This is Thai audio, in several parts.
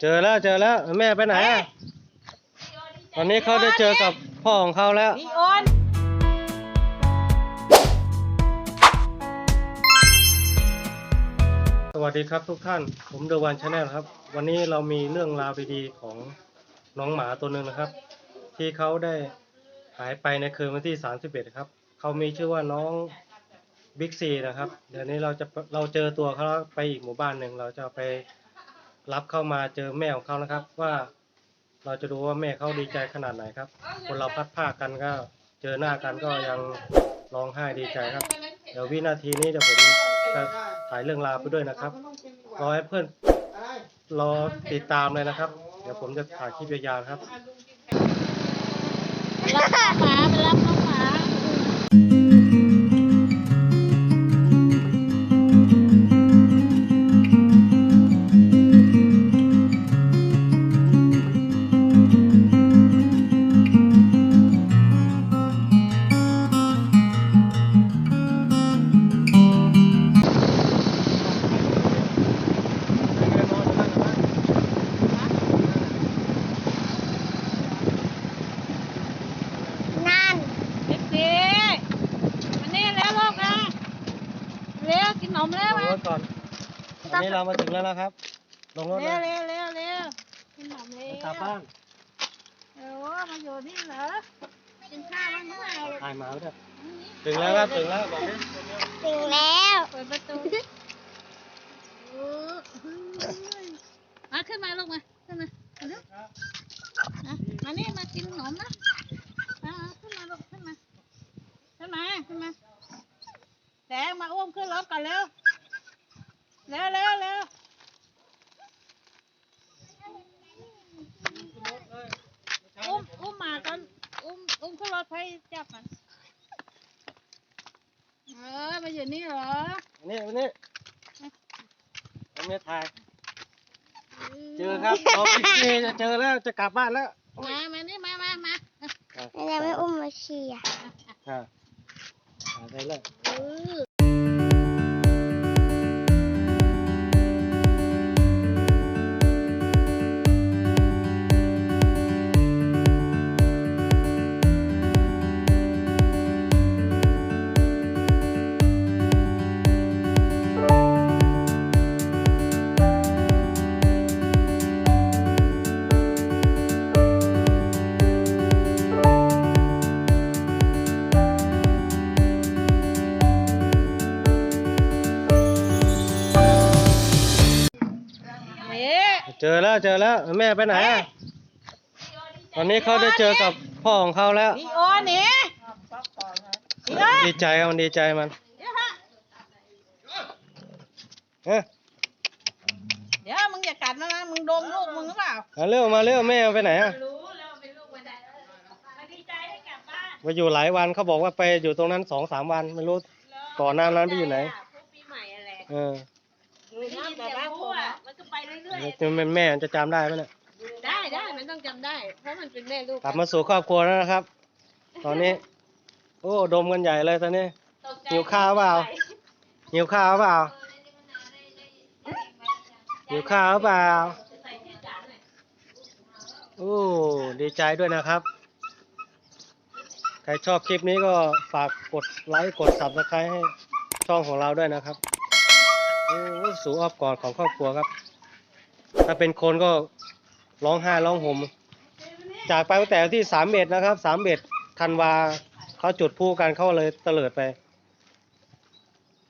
เจอแล้วเจอแล้วแม่ไปไหนอะตอนนี้เขาได้เจอกับพ่อของเขาแล้ว นีโอนสวัสดีครับทุกท่าน ผมเดวันชาแนลครับ วันนี้เรามีเรื่องราวดีๆของน้องหมาตัวหนึ่งนะครับ ที่เขาได้หายไปในคืนวันที่ 31 ครับ เขามีชื่อว่าน้องบิ๊กซีนะครับ เดี๋ยวนี้เราจะเราเจอตัวเขาไปอีกหมู่บ้านหนึ่งเราจะไป รับเข้ามาเจอแม่ของเขานะครับ ว่าเราจะดูว่าแม่เขาดีใจขนาดไหนครับ คนเราพัดภาคกันก็เจอหน้ากันก็ยังร้องไห้ดีใจครับ เดี๋ยววินาทีนี้เดี๋ยวผมจะถ่ายเรื่องราวไปด้วยนะครับรอให้เพื่อนรอติดตามเลยนะครับ เดี๋ยวผมจะถ่ายคลิปยาวๆครับ นนมเร็ลวงมารถก่อนตอนนี้เรามาถึงแล้วนะครับ ลงรถเร็เลวยเร็วเร็วเร็วกินนมเร็วกลับบ้านเออมาอยู่นี่เหรอกินข้าวบ้างหรือเปล่าถ่ายหมาไว้ด้วยถึงแล้วครับ ถึงแล้ว บอกดิ ถึงแล้ว เปิดประตูเออมาขึ้นมาลูกมาขึ้นมาเร็วนะมานี่มากินขนมนะมาขึ้นมาลูกขึ้นมาขึ้นมาขึ้นมา แดงมาอุ้มขึ้นรถก่อนเร็ว เร็วเร็วเร็วอุ้มอุ้มหมากันอุ้มอุ้มขึ้นรถไปจับมันเออมาอยู่นี่เหรออันนี้อันนี้อันนี้ถ่าย เจอครับน้องบิ๊กซีจะเจอแล้วจะกลับบ้านแล้ว มา มานี่มามามา แล้วยังไม่อุ้มมาเชียร์อ่าถ่าย ไปเลย จอแล้วเจอแล้วแม่ไปไหนอะตอนนี้เขาได้เจอกับพ่อของเขาแล้ว นีโอนนี่นีโอนดีใจมันดีใจมันเดี๋ยวฮะเอ้ยเดี๋ยวมึงอย่ากัดนะนะมึงโดนลูกมึงหรือเปล่ามาเร็วมาเร็วแม่ไปไหนอะรู้แล้วเป็นลูกมันได้มาดีใจได้กลับบ้านมาอยู่หลายวันเขาบอกว่าไปอยู่ตรงนั้นสองสามวันไม่รู้ก่อนหน้านั้นไปอยู่ไหนพวกปีใหม่อะไรเออได้ยินเสียงพูดอะมัน ก็ไปเรื่อยจะเป็นแม่จะจำได้ไหมเนี่ยๆได้ได้มันต้องจำได้ เพราะมันเป็นแม่ลูกกลับมาสู่ครอบครัวแล้วนะครับ ตอนนี้ โอ้ดมกันใหญ่เลยตอนนี้ ตกใจหิวข้าวเปล่า หิวข้าวเปล่าหิวข้าวเปล่าโอ้ดีใจด้วยนะครับ ใครชอบคลิปนี้ก็ฝากกดไลค์กด subscribe ให้ช่องของเราด้วยนะครับโอ้สูอ้อมกอดของครอบครัวครับ ถ้าเป็นคนก็ร้องไห้ร้องห่มจากไปตั้งแต่วันที่สามเอ็ดนะครับสามเอ็ดธันวาเขาจุดพลุกันเขาเลยเตลิดไป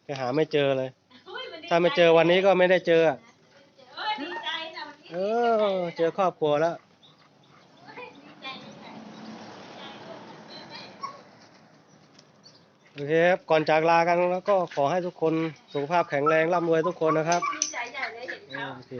ไปหาไม่เจอเลย ถ้าไม่เจอวันนี้ก็ไม่ได้เจออะเออเจอครอบครัวแล้วโอเคครับก่อนจากลากันแล้วก็ขอให้ทุกคนสุขภาพแข็งแรงร่ำรวยทุกคนนะครับโอเค